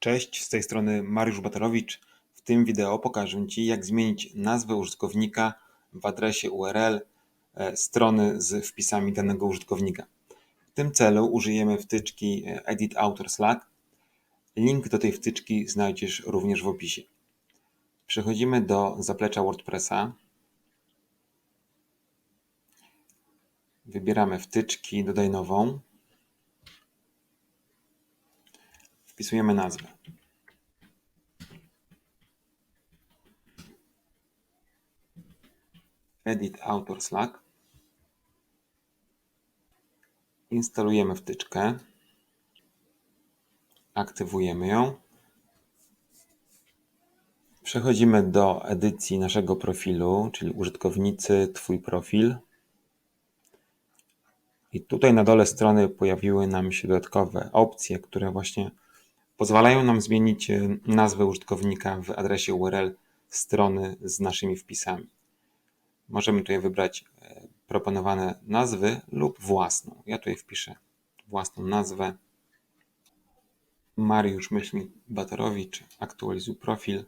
Cześć, z tej strony Mariusz Batorowicz. W tym wideo pokażę Ci, jak zmienić nazwę użytkownika w adresie URL e, strony z wpisami danego użytkownika. W tym celu użyjemy wtyczki e, Edit Author Slack. Link do tej wtyczki znajdziesz również w opisie. Przechodzimy do zaplecza WordPressa. Wybieramy wtyczki, dodaj nową. Wpisujemy nazwę. Edit Author Slack. Instalujemy wtyczkę. Aktywujemy ją. Przechodzimy do edycji naszego profilu, czyli użytkownicy, Twój profil. I tutaj na dole strony pojawiły nam się dodatkowe opcje, które właśnie pozwalają nam zmienić e, nazwę użytkownika w adresie URL strony z naszymi wpisami. Możemy tutaj wybrać e, proponowane nazwy lub własną. Ja tutaj wpiszę własną nazwę. Mariusz Myślnik Batorowicz, aktualizuj profil.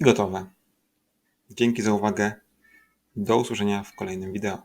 I gotowe. Dzięki za uwagę. Do usłyszenia w kolejnym wideo.